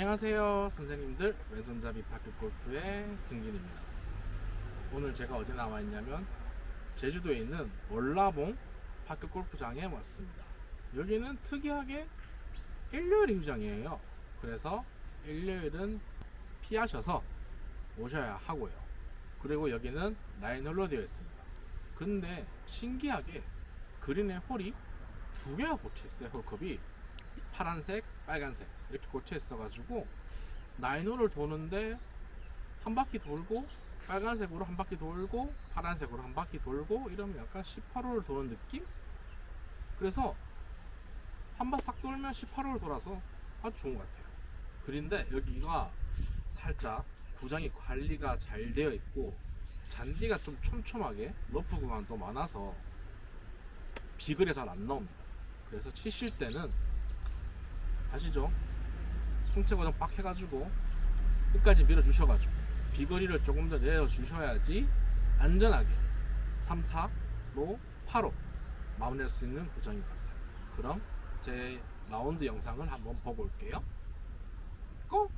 안녕하세요 선생님들. 왼손잡이 파크골프의 승진입니다. 오늘 제가 어디 나와 있냐면 제주도에 있는 월라봉 파크골프장에 왔습니다. 여기는 특이하게 일요일 휴장이에요. 그래서 일요일은 피하셔서 오셔야 하고요. 그리고 여기는 라인홀로 되어 있습니다. 근데 신기하게 그린에 홀이 두 개가 꽂혀 있어요 홀컵이 파란색, 빨간색 이렇게 꽂혀 있어가지고 나인홀을 도는데 한 바퀴 돌고 빨간색으로 한 바퀴 돌고 파란색으로 한 바퀴 돌고 이러면 약간 18호를 도는 느낌? 그래서 한번싹 돌면 18호를 돌아서 아주 좋은 것 같아요. 그런데 여기가 살짝 구장이 관리가 잘 되어 있고 잔디가 좀 촘촘하게 러프 구간도 많아서 비글이 잘안 나옵니다. 그래서 치실 때는 아시죠? 송채 고정 빡 해가지고 끝까지 밀어주셔가지고 비거리를 조금 더 내어주셔야지 안전하게 3타로 8호 마무리할 수 있는 구장인 것 같아요. 그럼 제 라운드 영상을 한번 보고 올게요. 고!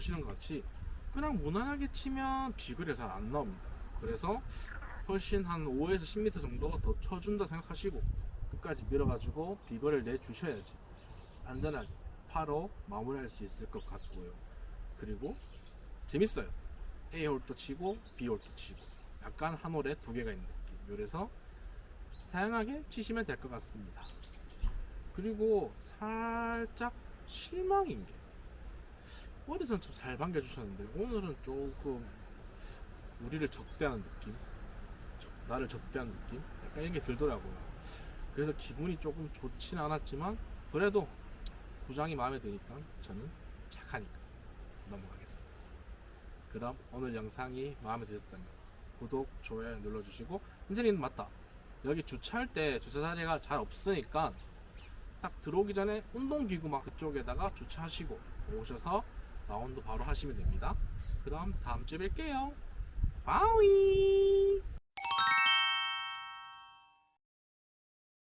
보시는 것 같이 그냥 무난하게 치면 비글이 잘 안 나옵니다. 그래서 훨씬 한 5에서 10m 정도가 더 쳐준다 생각하시고 끝까지 밀어가지고 비거리를 내주셔야지 안전하게 파로 마무리할 수 있을 것 같고요. 그리고 재밌어요. A 홀도 치고 B 홀도 치고 약간 한 홀에 두 개가 있는 느낌. 그래서 다양하게 치시면 될 것 같습니다. 그리고 살짝 실망인 게 어디선 좀 잘 반겨주셨는데 오늘은 조금 우리를 적대하는 느낌, 적- 나를 적대하는 느낌, 약간 이런 게 들더라고요. 그래서 기분이 조금 좋지는 않았지만 그래도 구장이 마음에 드니까 저는 착하니까 넘어가겠습니다. 그럼 오늘 영상이 마음에 드셨다면 구독, 좋아요 눌러주시고 선생님 맞다. 여기 주차할 때 주차 자리가 잘 없으니까 딱 들어오기 전에 운동기구 막 그쪽에다가 주차하시고 오셔서 라운드 바로 하시면 됩니다. 그럼 다음 주에 뵐게요. 바이